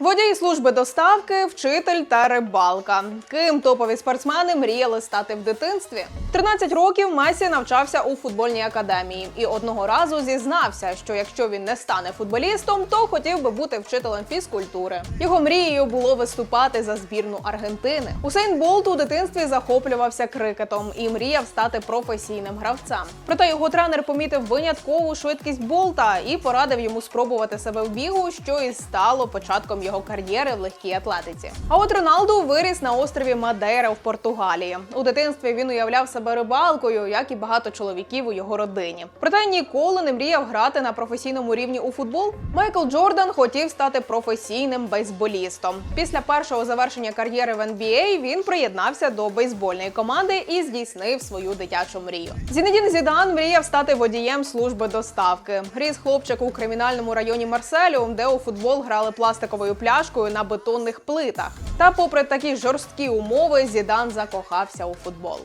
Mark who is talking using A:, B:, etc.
A: Водій служби доставки, вчитель та рибалка. Ким топові спортсмени мріяли стати в дитинстві? 13 років Месі навчався у футбольній академії і одного разу зізнався, що якщо він не стане футболістом, то хотів би бути вчителем фізкультури. Його мрією було виступати за збірну Аргентини. Усейн Болт у дитинстві захоплювався крикетом і мріяв стати професійним гравцем. Проте його тренер помітив виняткову швидкість Болта і порадив йому спробувати себе в бігу, що і стало початком його кар'єри в легкій атлетиці. А от Роналду виріс на острові Мадейра в Португалії. У дитинстві він уявляв себе рибалкою, як і багато чоловіків у його родині. Проте ніколи не мріяв грати на професійному рівні у футбол. Майкл Джордан хотів стати професійним бейсболістом. Після першого завершення кар'єри в NBA він приєднався до бейсбольної команди і здійснив свою дитячу мрію. Зінедін Зідан мріяв стати водієм служби доставки. Ріс хлопчик у кримінальному районі Марселю, де у футбол грали пластиковою пляшкою на бетонних плитах. Та, попри такі жорсткі умови, Зідан закохався у футбол.